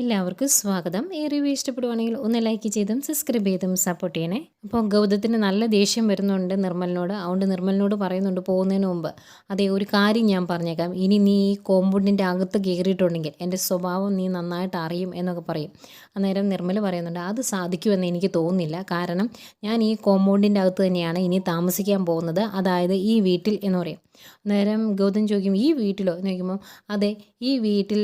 എല്ലാവർക്കും സ്വാഗതം. ഈ റിവ്യൂ ഇഷ്ടപ്പെടുവാണെങ്കിൽ ഒന്ന് ലൈക്ക് ചെയ്തും സബ്സ്ക്രൈബ് ചെയ്തും സപ്പോർട്ട് ചെയ്യണേ. അപ്പോൾ ഗൗതത്തിന് നല്ല ദേഷ്യം വരുന്നുണ്ട് നിർമ്മലിനോട്. അതുകൊണ്ട് നിർമ്മലിനോട് പറയുന്നുണ്ട് പോകുന്നതിന് മുമ്പ്. അതേ ഒരു കാര്യം ഞാൻ പറഞ്ഞേക്കാം. ഇനി നീ ഈ കോമ്പൗണ്ടിന്റെ അകത്ത് കയറിയിട്ടുണ്ടെങ്കിൽ എന്റെ സ്വഭാവം നീ നന്നായിട്ട് അറിയും എന്നൊക്കെ പറയും. അന്നേരം നിർമ്മൽ പറയുന്നുണ്ട് അത് സാധിക്കുമെന്ന് എനിക്ക് തോന്നുന്നില്ല. കാരണം ഞാൻ ഈ കോമ്പൗണ്ടിന്റെ അകത്ത് തന്നെയാണ് ഇനി താമസിക്കാൻ പോകുന്നത്. അതായത് ഈ വീട്ടിൽ എന്ന് പറയും. അന്നേരം ഗൗതം ചോദിക്കും ഈ വീട്ടിലോ? എന്ന് ചോദിക്കുമ്പോൾ അതെ ഈ വീട്ടിൽ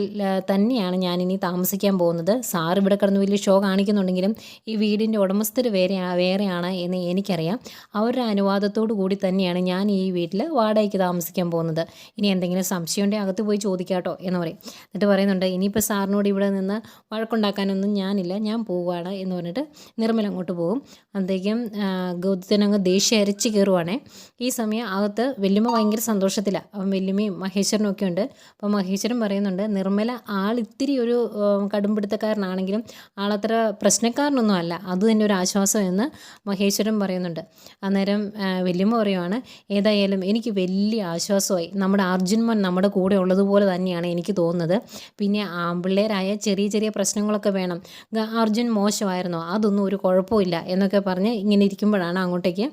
തന്നെയാണ് ഞാനിനി താമസിക്കാൻ പോകുന്നത്. സാർ ഇവിടെ കിടന്ന് വലിയ ഷോ കാണിക്കുന്നുണ്ടെങ്കിലും ഈ വീടിന്റെ ഉടമസ്ഥർ വേറെ വേറെയാണ് എന്ന് എനിക്കറിയാം. അവരുടെ അനുവാദത്തോടു കൂടി തന്നെയാണ് ഞാൻ ഈ വീട്ടിൽ വാടകയ്ക്ക് താമസിക്കാൻ പോകുന്നത്. ഇനി എന്തെങ്കിലും സംശയം അകത്ത് പോയി ചോദിക്കാട്ടോ എന്ന് പറയും. എന്നിട്ട് പറയുന്നുണ്ട് ഇനിയിപ്പോൾ സാറിനോട് ഇവിടെ നിന്ന് വഴക്കുണ്ടാക്കാനൊന്നും ഞാനില്ല. ഞാൻ പോവുകയാണ് എന്ന് പറഞ്ഞിട്ട് നിർമ്മല അങ്ങോട്ട് പോകും. അന്നേക്കും ഗൗതത്തിനങ്ങ് ദേഷ്യം അരച്ച് കയറുവാണേ ഈ സമയം അകത്ത് വലിയ ഭയങ്കര സന്തോഷത്തിലാണ് അപ്പം വല്യമ്മയും മഹേശ്വരനും ഒക്കെ ഉണ്ട്. അപ്പോൾ മഹേശ്വരൻ പറയുന്നുണ്ട് നിർമ്മല ആൾ ഇത്തിരി ഒരു കടുംപിടുത്തക്കാരനാണെങ്കിലും ആളത്ര പ്രശ്നക്കാരനൊന്നും അല്ല. അത് തന്നെ ഒരു ആശ്വാസം എന്ന് മഹേശ്വരൻ പറയുന്നുണ്ട്. അന്നേരം വല്യമ്മ പറയുവാണ് ഏതായാലും എനിക്ക് വലിയ ആശ്വാസമായി. നമ്മുടെ അർജുൻമോൻ നമ്മുടെ കൂടെ ഉള്ളതുപോലെ തന്നെയാണ് എനിക്ക് തോന്നുന്നത്. പിന്നെ ആമ്പിള്ളേരായ ചെറിയ ചെറിയ പ്രശ്നങ്ങളൊക്കെ വേണം. അർജുൻ മോശമായിരുന്നോ? അതൊന്നും ഒരു കുഴപ്പമില്ല. എന്നൊക്കെ പറഞ്ഞ് ഇങ്ങനെ ഇരിക്കുമ്പോഴാണ് അങ്ങോട്ടേക്ക്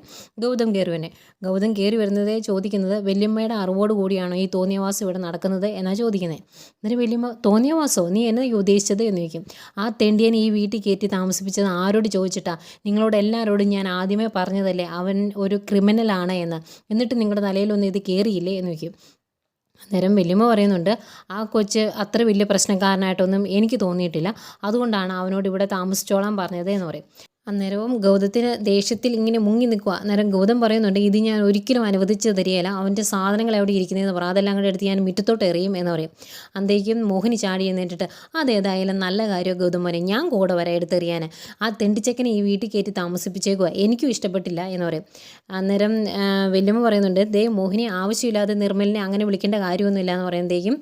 ഗൗതം കയറി വരുന്നത് ഗൗതം കയറി വരുന്നതേ ചോദിക്കുന്നത് വല്യമ്മയുടെ അറിവോട് കൂടിയാണോ ഈ തോന്നിയവാസം ഇവിടെ നടക്കുന്നത് എന്നാണ് ചോദിക്കുന്നത് എന്നിട്ട് വല്യമ്മ തോന്നിയവാസോ? നീ എന്നെ ഉദ്ദേശിച്ചത്? എന്ന് ചോദിക്കും. ആ തെണ്ടിയനെ ഈ വീട്ടിൽ കയറ്റി താമസിപ്പിച്ചത് ആരോട് ചോദിച്ചിട്ടാ? നിങ്ങളോട് എല്ലാവരോടും ഞാൻ ആദ്യമേ പറഞ്ഞതല്ലേ അവൻ ഒരു ക്രിമിനലാണ് എന്ന്. എന്നിട്ട് നിങ്ങളുടെ തലയിലൊന്നും ഇത് കയറിയില്ലേ എന്ന് ചോദിക്കും. അന്നേരം വല്യമ്മ പറയുന്നുണ്ട് ആ കൊച്ച് അത്ര വലിയ പ്രശ്നക്കാരനായിട്ടൊന്നും എനിക്ക് തോന്നിയിട്ടില്ല. അതുകൊണ്ടാണ് അവനോട് ഇവിടെ താമസിച്ചോളാൻ പറഞ്ഞത് എന്ന് പറയും. അന്നേരവും ഗൗതത്തിന് ദേഷ്യത്തിൽ ഇങ്ങനെ മുങ്ങി നിൽക്കുക അന്നേരം ഗൗതം പറയുന്നുണ്ട് ഇത് ഞാൻ ഒരിക്കലും അനുവദിച്ച് തരികയില്ല. അവന്റെ സാധനങ്ങൾ എവിടെ ഇരിക്കുന്നതെന്ന് പറ. അതെല്ലാം കൂടെ എടുത്ത് ഞാൻ മിറ്റത്തോട്ട് എറിയും എന്ന് പറയും. അന്തേക്കും മോഹിനി ചാടി എന്നിട്ടിട്ട് അതേതായാലും നല്ല കാര്യം ഗൗതം പറയും ഞാൻ കൂടെ വരെ എടുത്തെറിയാൻ ആ തെണ്ടിച്ചക്കനെ ഈ വീട്ടിൽ കയറ്റി താമസിപ്പിച്ചേക്കുക എനിക്കും ഇഷ്ടപ്പെട്ടില്ല എന്ന് പറയും. അന്നേരം വല്യമ്മ പറയുന്നുണ്ട് ദേ മോഹിനി ആവശ്യമില്ലാതെ നിർമ്മലിനെ അങ്ങനെ വിളിക്കേണ്ട കാര്യമൊന്നുമില്ല എന്ന് പറയുമ്പോഴത്തേക്കും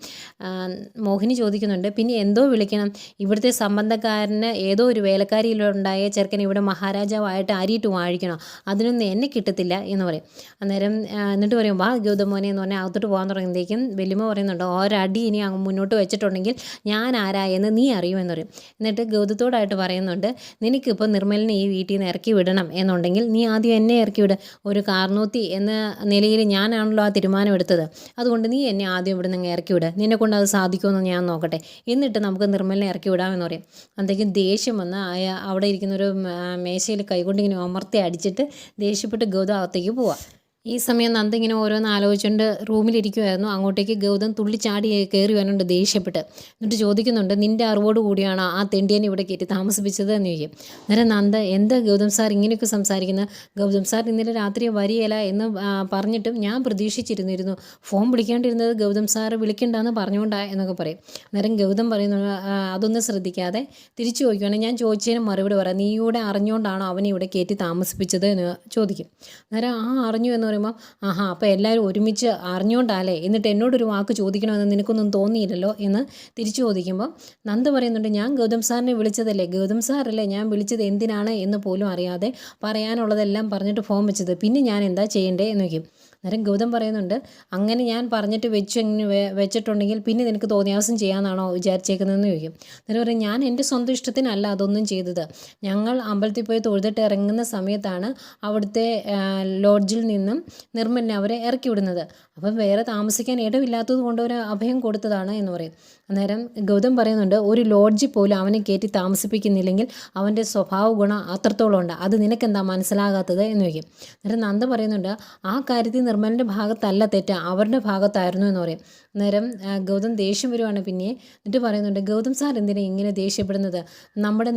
മോഹിനി ചോദിക്കുന്നുണ്ട് പിന്നെ എന്തോ വിളിക്കണം? ഇവിടുത്തെ സംബന്ധക്കാരന് ഏതോ ഒരു വേലക്കാരിയിലുണ്ടായ ചെറുക്കൻ ഇവിടെ മഹാരാജാവായിട്ട് ആരിയിട്ട് വാഴിക്കണോ? അതിനൊന്നും എന്നെ കിട്ടത്തില്ല എന്ന് പറയും. അന്നേരം എന്നിട്ട് പറയും വാ ഗൗതമോനെ എന്ന് പറഞ്ഞാൽ അകത്തോട്ട് പോകാൻ തുടങ്ങുമ്പോഴേക്കും വെല്ലുമ പറയുന്നുണ്ട് ഒരടി ഇനി അങ്ങ് മുന്നോട്ട് വെച്ചിട്ടുണ്ടെങ്കിൽ ഞാൻ ആരായെന്ന് നീ അറിയുമെന്ന് പറയും. എന്നിട്ട് ഗൗതത്തോടായിട്ട് പറയുന്നുണ്ട് നിനക്കിപ്പോൾ നിർമ്മലിനെ ഈ വീട്ടിൽ നിന്ന് ഇറക്കി വിടണം എന്നുണ്ടെങ്കിൽ നീ ആദ്യം എന്നെ ഇറക്കി വിട്. ഒരു കാർന്നൂത്തി എന്ന നിലയിൽ ഞാനാണല്ലോ ആ തീരുമാനം എടുത്തത്. അതുകൊണ്ട് നീ എന്നെ ആദ്യം ഇവിടെ നിന്ന് ഇറക്കി വിട്. നിന്നെ കൊണ്ട് അത് സാധിക്കുമെന്ന് ഞാൻ നോക്കട്ടെ. എന്നിട്ട് നമുക്ക് നിർമ്മലിനെ ഇറക്കി വിടാമെന്ന് പറയും. അന്തേക്കും ദേഷ്യം വന്ന് അവിടെ ഇരിക്കുന്ന ഒരു മേശയിൽ കൈകൊണ്ടിങ്ങനെ അമർത്തി അടിച്ചിട്ട് ദേഷ്യപ്പെട്ട് ഗൗതം അകത്തേക്ക് പോവാം. ഈ സമയം നന്ദ ഇങ്ങനെ ഓരോന്ന് ആലോചിച്ചുകൊണ്ട് റൂമിലിരിക്കുമായിരുന്നു അങ്ങോട്ടേക്ക് ഗൗതം തുള്ളിച്ചാടി കയറി വരുന്നുണ്ട് ദേഷ്യപ്പെട്ട്. എന്നിട്ട് ചോദിക്കുന്നുണ്ട് നിന്റെ അറിവോട് കൂടിയാണ് ആ തെണ്ടിയനെ ഇവിടെ കയറ്റി താമസിപ്പിച്ചത്? എന്ന് ചോദിക്കും. അന്നേരം നന്ദ എന്താ ഗൗതം സാർ ഇങ്ങനെയൊക്കെ സംസാരിക്കുന്നത് ഗൗതം സാർ ഇന്നലെ രാത്രി വരികയില്ല എന്ന് പറഞ്ഞിട്ടും ഞാൻ പ്രതീക്ഷിച്ചിരുന്നിരുന്നു. ഫോൺ വിളിക്കേണ്ടിരുന്നത് ഗൗതം സാർ വിളിക്കണ്ടെന്ന് പറഞ്ഞുകൊണ്ടാ എന്നൊക്കെ പറയും. അന്നേരം ഗൗതം പറയുന്നു അതൊന്നും ശ്രദ്ധിക്കാതെ തിരിച്ചു ചോദിക്കുകയാണെങ്കിൽ ഞാൻ ചോദിച്ചതിന് മറുപടി പറയാം. നീ ഇവിടെ അറിഞ്ഞുകൊണ്ടാണോ അവനെ ഇവിടെ കയറ്റി താമസിപ്പിച്ചത്? എന്ന് ചോദിക്കും. അന്നേരം ആ അറിഞ്ഞു എന്ന് പറയുമ്പോൾ ആഹാ അപ്പോൾ എല്ലാവരും ഒരുമിച്ച് അറിഞ്ഞുകൊണ്ടല്ലേ എന്നിട്ട് എന്നോടൊരു വാക്ക് ചോദിക്കണമെന്ന് നിനക്കൊന്നും തോന്നിയില്ലല്ലോ? എന്ന് തിരിച്ചു ചോദിക്കുമ്പോൾ നന്ദ പറയുന്നുണ്ട് ഞാൻ ഗൗതം സാറിനെ വിളിച്ചതല്ലേ? ഗൗതം സാറല്ലേ? ഞാൻ വിളിച്ചത് എന്തിനാണ് എന്ന് പോലും അറിയാതെ പറയാനുള്ളതെല്ലാം പറഞ്ഞിട്ട് ഫോം വെച്ചത്. പിന്നെ ഞാൻ എന്താ ചെയ്യണ്ടേ? എന്ന് ചോദിക്കും. അന്നേരം ഗൗതം പറയുന്നുണ്ട് അങ്ങനെ ഞാൻ പറഞ്ഞിട്ട് വെച്ച് വെച്ചിട്ടുണ്ടെങ്കിൽ പിന്നെ നിനക്ക് തോന്നിയാസം ചെയ്യാമെന്നാണോ വിചാരിച്ചേക്കുന്നതെന്ന് ചോദിക്കും. അന്നേരം പറയും ഞാൻ എന്റെ സ്വന്തം ഇഷ്ടത്തിനല്ല അതൊന്നും ചെയ്തത്. ഞങ്ങൾ അമ്പലത്തിൽ പോയി തൊഴുതിട്ട് ഇറങ്ങുന്ന സമയത്താണ് അവിടുത്തെ ലോഡ്ജിൽ നിന്നും നിർമ്മലിനെ അവരെ ഇറക്കി വിടുന്നത്. അപ്പം വേറെ താമസിക്കാൻ ഇടമില്ലാത്തത് കൊണ്ട് ഒരു അഭയം കൊടുത്തതാണ് എന്ന് പറയും. അന്നേരം ഗൗതം പറയുന്നുണ്ട് ഒരു ലോഡ്ജിൽ പോലും അവനെ കയറ്റി താമസിപ്പിക്കുന്നില്ലെങ്കിൽ അവന്റെ സ്വഭാവ ഗുണം അത്രത്തോളം ഉണ്ട്. അത് നിനക്കെന്താ മനസ്സിലാകാത്തത്? എന്ന് ചോദിക്കും. അന്നേരം നന്ദ പറയുന്നുണ്ട് ആ കാര്യത്തിൽ നിർമ്മലിന്റെ ഭാഗത്തല്ല തെറ്റ് അവരുടെ ഭാഗത്തായിരുന്നു എന്ന് പറയും. ആ, ഗൗതം ദേഷ്യം വരുവാണ് പിന്നെ. എന്നിട്ട് പറയുന്നുണ്ട് ഗൗതം സാർ എന്തിനാ ഇങ്ങനെ ദേഷ്യപ്പെടുന്നത്? നമ്മുടെ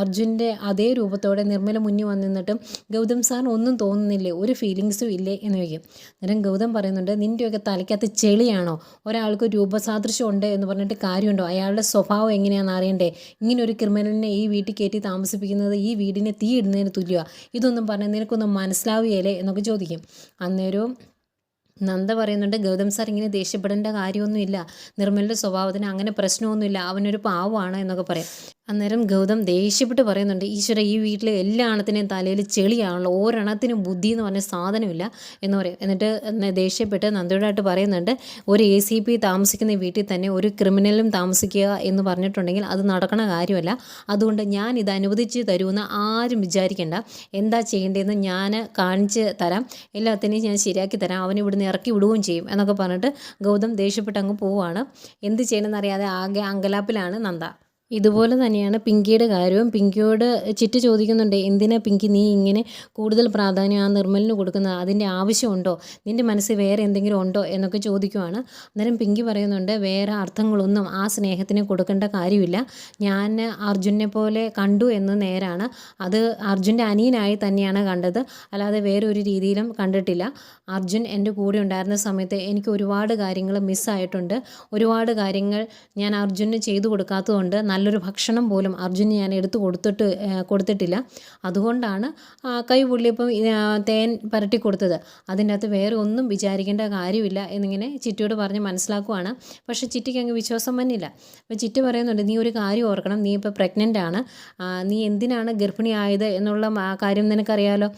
അർജുന്റെ അതേ രൂപത്തോടെ നിർമ്മല മുന്നിൽ വന്നിരുന്നിട്ടും ഗൗതം സാറിന് ഒന്നും തോന്നുന്നില്ലേ? ഒരു ഫീലിങ്സും ഇല്ലേ? എന്ന് ചോദിക്കും. അന്നേരം ഗൗതം പറയുന്നുണ്ട് നിന്റെയൊക്കെ തലയ്ക്കകത്ത് ചെളിയാണോ? ഒരാൾക്ക് രൂപസാദൃശ്യം ഉണ്ട് എന്ന് പറഞ്ഞിട്ട് കാര്യമുണ്ടോ? അയാളുടെ സ്വഭാവം എങ്ങനെയാണെന്ന് അറിയണ്ടേ? ഇങ്ങനെ ഒരു ക്രിമിനലിനെ ഈ വീട്ടിൽ കയറ്റി താമസിപ്പിക്കുന്നത് ഈ വീടിനെ തീയിടുന്നതിന് തുല്യമാണ് ഇതൊന്നും പറഞ്ഞാൽ നിനക്കൊന്നും മനസ്സിലാവുകയില്ലേ? എന്നൊക്കെ ചോദിക്കും. അന്നേരവും നന്ദ പറയുന്നുണ്ട് ഗൗതം സാർ ഇങ്ങനെ ദേഷ്യപ്പെടേണ്ട കാര്യമൊന്നുമില്ല. നിർമ്മലിന്റെ സ്വഭാവത്തിന് അങ്ങനെ പ്രശ്നമൊന്നുമില്ല. അവനൊരു പാവമാണ് എന്നൊക്കെ പറയാം. അന്നേരം ഗൗതം ദേഷ്യപ്പെട്ട് പറയുന്നുണ്ട് ഈശ്വര ഈ വീട്ടിലെ എല്ലാ അണത്തിനെയും തലയിൽ ചെളിയാണല്ലോ ഒരെണ്ണത്തിനും ബുദ്ധി എന്ന് പറഞ്ഞ സാധനമില്ല എന്ന് പറയും. എന്നിട്ട് എന്നെ ദേഷ്യപ്പെട്ട് നന്ദിയോടായിട്ട് പറയുന്നുണ്ട് ഒരു എ സി പി താമസിക്കുന്ന വീട്ടിൽ തന്നെ ഒരു ക്രിമിനലും താമസിക്കുക എന്ന് പറഞ്ഞിട്ടുണ്ടെങ്കിൽ അത് നടക്കണ കാര്യമല്ല. അതുകൊണ്ട് ഞാൻ ഇത് അനുവദിച്ച് തരുമെന്ന് ആരും വിചാരിക്കേണ്ട. എന്താ ചെയ്യേണ്ടതെന്ന് ഞാൻ കാണിച്ച് തരാം. എല്ലാത്തിനെയും ഞാൻ ശരിയാക്കി തരാം. അവൻ ഇവിടുന്ന് ഇറക്കി വിടുകയും ചെയ്യും എന്നൊക്കെ പറഞ്ഞിട്ട് ഗൗതം ദേഷ്യപ്പെട്ട് അങ്ങ് പോവുകയാണ് എന്ത് ചെയ്യണമെന്നറിയാതെ ആകെ അങ്കലാപ്പിലാണ് നന്ദ. ഇതുപോലെ തന്നെയാണ് പിങ്കിയുടെ കാര്യവും. പിങ്കിയോട് ചിറ്റ് ചോദിക്കുന്നുണ്ട് എന്തിനാ പിങ്കി നീ ഇങ്ങനെ കൂടുതൽ പ്രാധാന്യം ആ നിർമ്മലിന് കൊടുക്കുന്നത് അതിന്റെ ആവശ്യമുണ്ടോ? നിന്റെ മനസ്സിൽ വേറെ എന്തെങ്കിലും ഉണ്ടോ? എന്നൊക്കെ ചോദിക്കുവാണ്. അന്നേരം പിങ്കി പറയുന്നുണ്ട് വേറെ അർത്ഥങ്ങളൊന്നും ആ സ്നേഹത്തിന് കൊടുക്കേണ്ട കാര്യമില്ല. ഞാൻ അർജുനെ പോലെ കണ്ടു എന്ന് നേരാണ്. അത് അർജുന്റെ അനിയനായി തന്നെയാണ് കണ്ടത്. അല്ലാതെ വേറെ ഒരു രീതിയിലും കണ്ടിട്ടില്ല. അർജുൻ എന്റെ കൂടെ ഉണ്ടായിരുന്ന സമയത്ത് എനിക്ക് ഒരുപാട് കാര്യങ്ങൾ മിസ്സായിട്ടുണ്ട് ഒരുപാട് കാര്യങ്ങൾ ഞാൻ അർജുന് ചെയ്തു കൊടുക്കാത്തതുകൊണ്ട് നല്ലൊരു ഭക്ഷണം പോലും അർജുന് ഞാൻ എടുത്തു കൊടുത്തിട്ട് കൊടുത്തിട്ടില്ല. അതുകൊണ്ടാണ് കൈ പുള്ളിയപ്പം തേൻ പരട്ടി കൊടുത്തത്. അതിന്റെ അകത്ത് വേറെ ഒന്നും വിചാരിക്കേണ്ട കാര്യമില്ല എന്നിങ്ങനെ ചിറ്റിയോട് പറഞ്ഞ് മനസ്സിലാക്കുവാണ്. പക്ഷേ ചിറ്റിക്ക് അങ്ങ് വിശ്വാസം വന്നില്ല. അപ്പോൾ ചിറ്റി പറയുന്നുണ്ട് നീ ഒരു കാര്യം ഓർക്കണം. നീ ഇപ്പോൾ പ്രഗ്നന്റ് ആണ്. നീ എന്തിനാണ് ഗർഭിണിയായത് എന്നുള്ള കാര്യം നിനക്കറിയാലോ?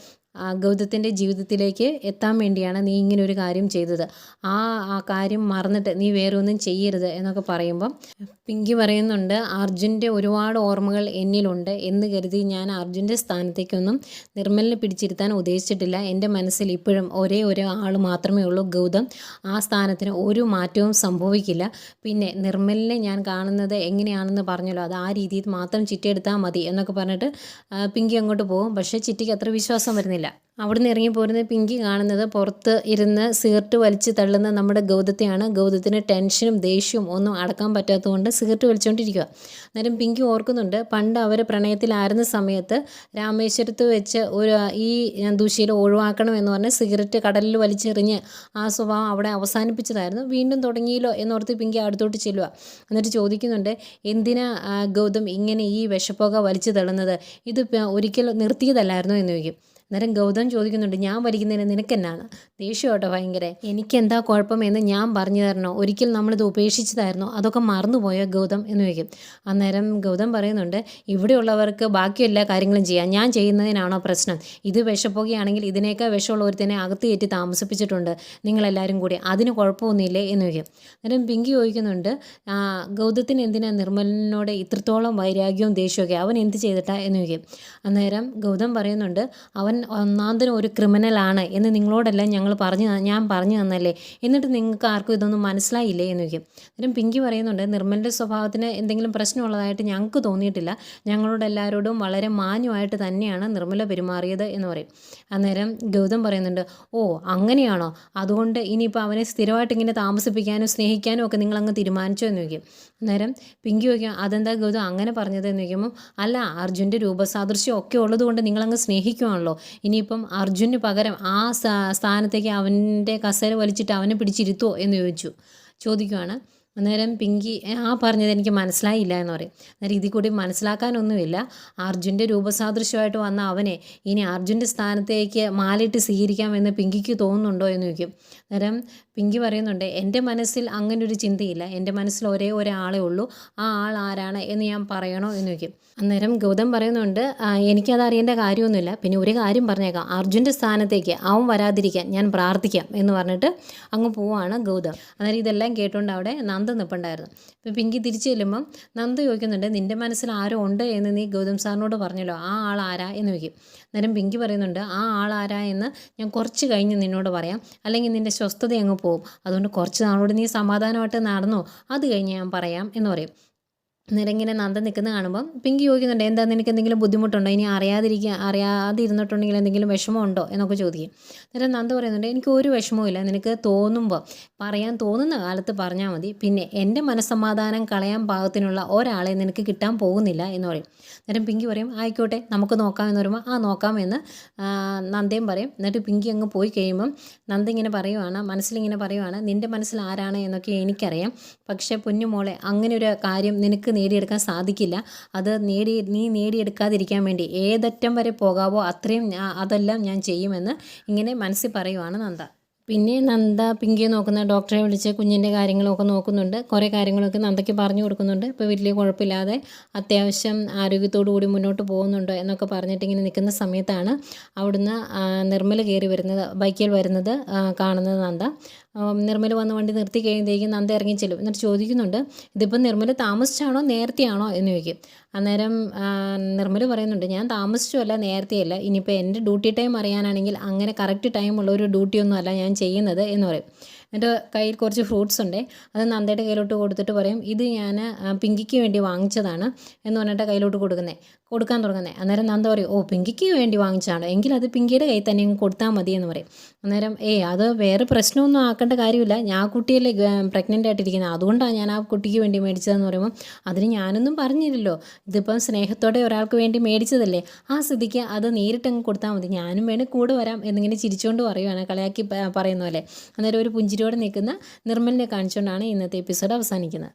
ഗൗതത്തിന്റെ ജീവിതത്തിലേക്ക് എത്താൻ വേണ്ടിയാണ് നീ ഇങ്ങനെ ഒരു കാര്യം ചെയ്തത്. ആ ആ കാര്യം മറന്നിട്ട് നീ വേറെ ഒന്നും ചെയ്യരുത് എന്നൊക്കെ പറയുമ്പം പിങ്കി പറയുന്നുണ്ട് അർജുന്റെ ഒരുപാട് ഓർമ്മകൾ എന്നിലുണ്ട് എന്ന് കരുതി ഞാൻ അർജുന്റെ സ്ഥാനത്തേക്കൊന്നും നിർമ്മലിനെ പിടിച്ചിരുത്താൻ ഉദ്ദേശിച്ചിട്ടില്ല. എന്റെ മനസ്സിൽ ഇപ്പോഴും ഒരേ ഒരു ആൾ മാത്രമേ ഉള്ളൂ. ഗൗതം ആ സ്ഥാനത്തിന് ഒരു മാറ്റവും സംഭവിക്കില്ല. പിന്നെ നിർമ്മലിനെ ഞാൻ കാണുന്നത് എങ്ങനെയാണെന്ന് പറഞ്ഞല്ലോ. അത് ആ രീതിയിൽ മാത്രം ചിറ്റിയെടുത്താൽ മതി എന്നൊക്കെ പറഞ്ഞിട്ട് പിങ്കി അങ്ങോട്ട് പോകും. പക്ഷേ ചിറ്റിക്ക് അത്ര വിശ്വാസം വരുന്നില്ല. അവിടുന്ന് ഇറങ്ങി പോരുന്ന പിങ്കി കാണുന്നത് പുറത്ത് ഇരുന്ന് സിഗരറ്റ് വലിച്ച് തള്ളുന്ന നമ്മുടെ ഗൗതത്തെയാണ്. ഗൗതത്തിന് ടെൻഷനും ദേഷ്യവും ഒന്നും അടക്കാൻ പറ്റാത്തതുകൊണ്ട് സിഗരറ്റ് വലിച്ചുകൊണ്ടിരിക്കുക അന്നേരം പിങ്കി ഓർക്കുന്നുണ്ട് പണ്ട് അവർ പ്രണയത്തിലായിരുന്ന സമയത്ത് രാമേശ്വരത്ത് വെച്ച് ഒരു ഈ ദുശീലം ഒഴിവാക്കണം എന്ന് പറഞ്ഞ് സിഗരറ്റ് കടലിൽ വലിച്ചെറിഞ്ഞ് ആ സ്വഭാവം അവിടെ അവസാനിപ്പിച്ചതായിരുന്നു. വീണ്ടും തുടങ്ങിയല്ലോ എന്നോർത്ത് പിങ്കി അടുത്തോട്ട് ചെല്ലുക എന്നിട്ട് ചോദിക്കുന്നുണ്ട് എന്തിനാ ഗൗതം ഇങ്ങനെ ഈ വിഷപ്പുക വലിച്ചു തള്ളുന്നത്? ഇത് ഒരിക്കലും നിർത്തിയതല്ലായിരുന്നോ എന്ന് ചോദിക്കും. അന്നേരം ഗൗതം ചോദിക്കുന്നുണ്ട് ഞാൻ വരിക്കുന്നതിന് നിനക്കെന്നാണ്? ദേഷ്യം കേട്ടോ ഭയങ്കര. എനിക്കെന്താ കുഴപ്പമെന്ന് ഞാൻ പറഞ്ഞു തരണോ? ഒരിക്കൽ നമ്മളിത് ഉപേക്ഷിച്ചതായിരുന്നു? അതൊക്കെ മറന്നുപോയോ ഗൗതം? എന്ന് ചോദിക്കും. അന്നേരം ഗൗതം പറയുന്നുണ്ട് ഇവിടെയുള്ളവർക്ക് ബാക്കി എല്ലാ കാര്യങ്ങളും ചെയ്യാം. ഞാൻ ചെയ്യുന്നതിനാണോ പ്രശ്നം? ഇത് വിഷപ്പുകയാണെങ്കിൽ ഇതിനേക്കാൾ വിഷമുള്ള ഒരുത്തനെ അകത്ത് കയറ്റി താമസിപ്പിച്ചിട്ടുണ്ട് നിങ്ങളെല്ലാവരും കൂടി. അതിന് കുഴപ്പമൊന്നുമില്ലേ? എന്ന് ചോദിക്കും. അന്നേരം പിങ്കി ചോദിക്കുന്നുണ്ട് ഗൗതത്തിന് എന്തിനാ നിർമ്മലിനോട് ഇത്രത്തോളം വൈരാഗ്യവും ദേഷ്യമൊക്കെ? അവൻ എന്ത് ചെയ്തിട്ടാ? എന്ന് ചോദിക്കും. അന്നേരം ഗൗതം പറയുന്നുണ്ട് അവൻ ഒന്നാന്തരം ഒരു ക്രിമിനലാണ് എന്ന് നിങ്ങളോടെല്ലാം ഞങ്ങൾ പറഞ്ഞു ഞാൻ പറഞ്ഞു തന്നല്ലേ? എന്നിട്ട് നിങ്ങൾക്ക് ആർക്കും ഇതൊന്നും മനസ്സിലായില്ലേ എന്ന് ചോദിക്കും. അന്നേരം പിങ്കി പറയുന്നുണ്ട് നിർമ്മലിന്റെ സ്വഭാവത്തിന് എന്തെങ്കിലും പ്രശ്നമുള്ളതായിട്ട് ഞങ്ങൾക്ക് തോന്നിയിട്ടില്ല. ഞങ്ങളോട് എല്ലാവരോടും വളരെ മാന്യമായിട്ട് തന്നെയാണ് നിർമ്മല പെരുമാറിയത് എന്ന് പറയും. അന്നേരം ഗൗതം പറയുന്നുണ്ട് ഓ അങ്ങനെയാണോ? അതുകൊണ്ട് ഇനിയിപ്പോൾ അവനെ സ്ഥിരമായിട്ട് ഇങ്ങനെ താമസിപ്പിക്കാനും സ്നേഹിക്കാനും ഒക്കെ നിങ്ങളങ്ങ് തീരുമാനിച്ചോ? എന്ന് ചോദിക്കും. അന്നേരം പിങ്കി ചോദിക്കും അതെന്താ ഗൗതം അങ്ങനെ പറഞ്ഞത്? എന്ന് ചോദിക്കുമ്പം അല്ല അർജുന്റെ രൂപസാദൃശ്യം ഒക്കെ ഉള്ളതുകൊണ്ട് നിങ്ങളങ്ങ് സ്നേഹിക്കുവാണല്ലോ. ഇനിയിപ്പം അർജുന് പകരം ആ സ്ഥാനത്തേക്ക് അവന്റെ കസേര വലിച്ചിട്ട് അവനെ പിടിച്ചിരുത്തുമോ എന്ന് ചോദിച്ചു. ചോദിക്കുവാണ്. അന്നേരം പിങ്കി ആ പറഞ്ഞത് എനിക്ക് മനസ്സിലായില്ല എന്ന് പറയും. അന്നേരം ഇതിൽ കൂടി മനസ്സിലാക്കാനൊന്നുമില്ല. അർജുന്റെ രൂപസാദൃശ്യമായിട്ട് വന്ന അവനെ ഇനി അർജുന്റെ സ്ഥാനത്തേക്ക് മാലിട്ട് സ്വീകരിക്കാമെന്ന് പിങ്കിക്ക് തോന്നുന്നുണ്ടോ എന്ന് ചോദിക്കും. അന്നേരം പിങ്കി പറയുന്നുണ്ട് എന്റെ മനസ്സിൽ അങ്ങനെ ഒരു ചിന്തയില്ല. എന്റെ മനസ്സിൽ ഒരേ ഒരാളേ ഉള്ളൂ. ആ ആൾ ആരാണ് എന്ന് ഞാൻ പറയണോ? എന്ന് ചോദിക്കും. അന്നേരം ഗൗതം പറയുന്നുണ്ട് എനിക്കത് അറിയേണ്ട കാര്യമൊന്നുമില്ല. പിന്നെ ഒരു കാര്യം പറഞ്ഞേക്കാം. അർജുന്റെ സ്ഥാനത്തേക്ക് അവൻ വരാതിരിക്കാൻ ഞാൻ പ്രാർത്ഥിക്കാം എന്ന് പറഞ്ഞിട്ട് അങ്ങ് പോവാണ് ഗൗതം. അന്നേരം ഇതെല്ലാം കേട്ടുകൊണ്ട് അവിടെ നന്ദ നിൽപ്പുണ്ടായിരുന്നു ഇപ്പം പിങ്കി തിരിച്ചു ചെല്ലുമ്പം നന്ദ ചോദിക്കുന്നുണ്ട് നിന്റെ മനസ്സിൽ ആരോ ഉണ്ട് എന്ന് നീ ഗൗതം സാറിനോട് പറഞ്ഞല്ലോ? ആ ആൾ ആരാ? എന്ന് ചോദിക്കും. അന്നേരം പിങ്കി പറയുന്നുണ്ട് ആ ആൾ ആരാ എന്ന് ഞാൻ കുറച്ച് കഴിഞ്ഞ് നിന്നോട് പറയാം. അല്ലെങ്കിൽ നിന്റെ സ്വസ്ഥത അങ്ങ് പോകും അതുകൊണ്ട് കുറച്ച് നാളോട് നീ സമാധാനമായിട്ട് നടന്നോ? അത് കഴിഞ്ഞ് ഞാൻ പറയാം എന്ന് പറയും. അന്നേരം നന്ദ നിൽക്കുന്നത് നിൽക്കുന്ന കാണുമ്പം പിങ്കി ചോദിക്കുന്നുണ്ട് എന്താ നിനക്ക് എന്തെങ്കിലും ബുദ്ധിമുട്ടുണ്ടോ? ഇനി അറിയാതിരിക്കുക അറിയാതിരുന്നിട്ടുണ്ടെങ്കിൽ എന്തെങ്കിലും വിഷമമുണ്ടോ? എന്നൊക്കെ ചോദിക്കും. അന്നേരം നന്ദ പറയുന്നുണ്ട് എനിക്ക് ഒരു വിഷമവും ഇല്ല. നിനക്ക് തോന്നുമ്പോൾ പറയാൻ തോന്നുന്ന കാലത്ത് പറഞ്ഞാൽ മതി. പിന്നെ എന്റെ മനസ്സമാധാനം കളയാൻ പാകത്തിനുള്ള ഒരാളെ നിനക്ക് കിട്ടാൻ പോകുന്നില്ല എന്ന് പറയും. അന്നേരം പിങ്കി പറയും ആയിക്കോട്ടെ നമുക്ക് നോക്കാം എന്ന് പറയുമ്പോൾ ആ നോക്കാം എന്ന് നന്ദയും പറയും. എന്നിട്ട് പിങ്കി അങ്ങ് പോയി കഴിയുമ്പം നന്ദ ഇങ്ങനെ പറയുവാണ് മനസ്സിലിങ്ങനെ പറയുവാണ് നിന്റെ മനസ്സിൽ ആരാണ്? എന്നൊക്കെ എനിക്കറിയാം. പക്ഷേ പൊന്നുമോളെ അങ്ങനെ ഒരു കാര്യം നിനക്ക് നേടിയെടുക്കാൻ സാധിക്കില്ല. അത് നേടി നീ നേടിയെടുക്കാതിരിക്കാൻ വേണ്ടി ഏതറ്റം വരെ പോകാവോ അത്രയും അതെല്ലാം ഞാൻ ചെയ്യുമെന്ന് ഇങ്ങനെ മനസ്സിൽ പറയുവാണ് നന്ദ. പിന്നെ നന്ദ പിങ്കിയെ നോക്കുന്ന ഡോക്ടറെ വിളിച്ച് കുഞ്ഞിന്റെ കാര്യങ്ങളൊക്കെ നോക്കുന്നുണ്ട്. കുറേ കാര്യങ്ങളൊക്കെ നന്ദയ്ക്ക് പറഞ്ഞു കൊടുക്കുന്നുണ്ട്. ഇപ്പോൾ വലിയ കുഴപ്പമില്ലാതെ അത്യാവശ്യം ആരോഗ്യത്തോടു കൂടി മുന്നോട്ട് പോകുന്നുണ്ട് എന്നൊക്കെ പറഞ്ഞിട്ട് ഇങ്ങനെ നിൽക്കുന്ന സമയത്താണ് അവിടുന്ന് നിർമ്മൽ കയറി വരുന്നത് ബൈക്കിൽ വരുന്നത് കാണുന്നത് നന്ദ. നിർമ്മൽ വന്ന് വണ്ടി നിർത്തി കഴിയുമ്പോഴേക്കും നന്ദ ഇറങ്ങി ചെല്ലും. എന്നിട്ട് ചോദിക്കുന്നുണ്ട് ഇതിപ്പം നിർമ്മൽ താമസിച്ചാണോ നേരത്തെയാണോ എന്ന് ചോദിക്കും. അന്നേരം നിർമ്മൽ പറയുന്നുണ്ട് ഞാൻ താമസിച്ചുമല്ല നേരത്തെയല്ല. ഇനിയിപ്പോൾ എന്റെ ഡ്യൂട്ടി ടൈം അറിയാനാണെങ്കിൽ അങ്ങനെ കറക്റ്റ് ടൈമുള്ള ഒരു ഡ്യൂട്ടിയൊന്നും അല്ല ഞാൻ ചെയ്യുന്നത് എന്ന് പറയും. എന്റെ കയ്യിൽ കുറച്ച് ഫ്രൂട്ട്സ് ഉണ്ട്. അത് നന്ദയുടെ കയ്യിലോട്ട് കൊടുത്തിട്ട് പറയും ഇത് ഞാൻ പിങ്കിക്ക് വേണ്ടി വാങ്ങിച്ചതാണ് എന്ന് പറഞ്ഞിട്ട് കയ്യിലോട്ട് കൊടുക്കുന്നത് കൊടുക്കാൻ തുടങ്ങുന്നത് അന്നേരം നന്ദ പറയും ഓ പിങ്കിക്ക് വേണ്ടി വാങ്ങിച്ചാണോ എങ്കിൽ അത് പിങ്കിയുടെ കയ്യിൽ തന്നെ കൊടുത്താൽ മതി എന്ന് പറയും. അന്നേരം ഏയ് അത് വേറെ പ്രശ്നമൊന്നും ആക്കേണ്ട കാര്യമില്ല. ഞാൻ കുട്ടിയല്ലേ പ്രഗ്നന്റ് ആയിട്ടിരിക്കുന്നത് അതുകൊണ്ടാണ് ഞാൻ ആ കുട്ടിക്ക് വേണ്ടി മേടിച്ചതെന്ന് പറയുമ്പോൾ അതിന് ഞാനൊന്നും പറഞ്ഞില്ലല്ലോ. ഇതിപ്പം സ്നേഹത്തോടെ ഒരാൾക്ക് വേണ്ടി മേടിച്ചതല്ലേ. ആ സ്ഥിതിക്ക് അത് നേരിട്ടങ്ങ് കൊടുത്താൽ മതി. ഞാനും വേണേൽ കൂടെ വരാം എന്നിങ്ങനെ ചിരിച്ചുകൊണ്ട് പറയുവാണ് കളിയാക്കി പറയുന്ന പോലെ. അന്നേരം ഒരു പുഞ്ചിരിയോടെ നിൽക്കുന്ന നിർമ്മലിനെ കാണിച്ചുകൊണ്ടാണ് ഇന്നത്തെ എപ്പിസോഡ് അവസാനിക്കുന്നത്.